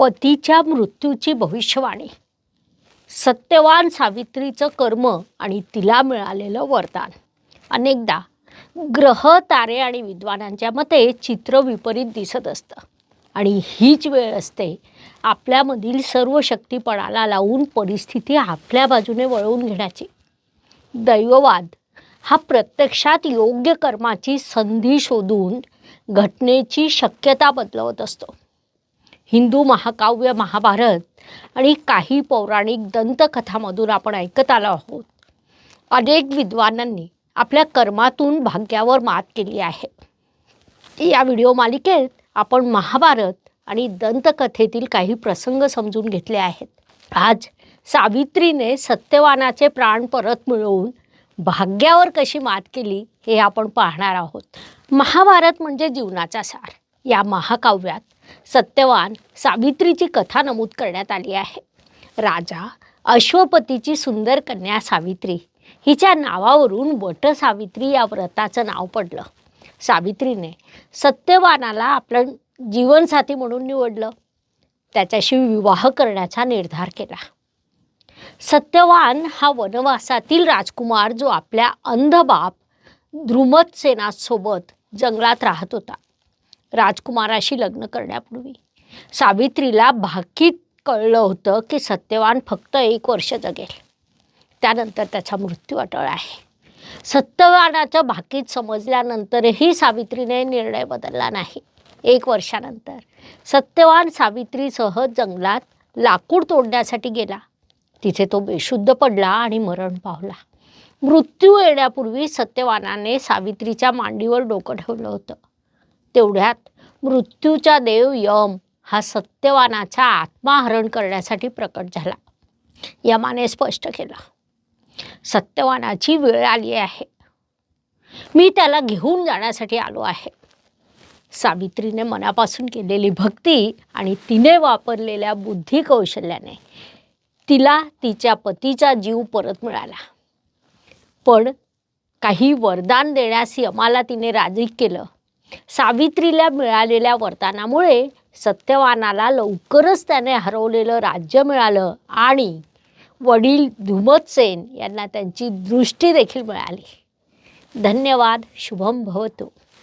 पतीच्या मृत्यूची भविष्यवाणी. सत्यवान सावित्रीचं कर्म आणि तिला मिळालेलं वरदान. अनेकदा ग्रह तारे आणि विद्वानांच्या मते चित्र विपरीत दिसत असतं. आणि हीच वेळ असते आपल्यामधील सर्व शक्तीपणाला लावून परिस्थिती आपल्या बाजूने वळवून घेण्याची. दैववाद हा प्रत्यक्षात योग्य कर्माची संधी शोधून घटनेची शक्यता बदलवत असतो. हिंदू महाकाव्य महाभारत आणि काही पौराणिक दंतकथामधून आपण ऐकत आलो आहोत. अनेक विद्वानांनी आपल्या कर्मातून भाग्यावर मात केली आहे. या व्हिडिओ मालिकेत आपण महाभारत आणि दंतकथेतील काही प्रसंग समजून घेतले आहेत. आज सावित्रीने सत्यवानाचे प्राण परत मिळवून भाग्यावर कशी मात केली हे आपण पाहणार आहोत. महाभारत म्हणजे जीवनाचा सार. या महाकाव्यात सत्यवान सावित्रीची कथा नमूद करण्यात आली आहे. राजा अश्वपतीची सुंदर कन्या सावित्री हिच्या नावावरून वट सावित्री या व्रताचं नाव पडलं. सावित्रीने सत्यवानाला आपलं जीवनसाथी म्हणून निवडलं. त्याच्याशी विवाह करण्याचा निर्धार केला. सत्यवान हा वनवासातील राजकुमार जो आपल्या अंधबाप ध्रुमत सेनासोबत जंगलात राहत होता. राजकुमाराशी लग्न करण्यापूर्वी. सावित्रीला भाकीत कळलं होतं की सत्यवान फक्त एक वर्ष जगेल. त्यानंतर त्याचा मृत्यू अटळ आहे. सत्यवानाचं भाकीत समजल्यानंतरही सावित्रीने निर्णय बदलला नाही. एक वर्षानंतर सत्यवान सावित्रीसह जंगलात लाकूड तोडण्यासाठी गेला. तिथे तो बेशुद्ध पडला आणि मरण पावला. मृत्यू येण्यापूर्वी सत्यवानाने सावित्रीच्या मांडीवर डोकं ठेवलं होतं. तेवढ्यात मृत्यूचा देव यम हा सत्यवानाचा आत्माहरण करण्यासाठी प्रकट झाला. यमाने स्पष्ट केला सत्यवानाची वेळ आली आहे. मी त्याला घेऊन जाण्यासाठी आलो आहे. सावित्रीने मनापासून केलेली भक्ती आणि तिने वापरलेल्या बुद्धी कौशल्याने तिला तिच्या पतीचा जीव परत मिळाला. पण काही वरदान देण्यास यमाला तिने राजी केलं. सावित्रीला मिळालेल्या वरदानामुळे सत्यवानाला लवकरच त्याने हरवलेलं राज्य मिळालं आणि वडील धुमतसेन यांना त्यांची दृष्टी देखील मिळाली. धन्यवाद शुभम भवतो.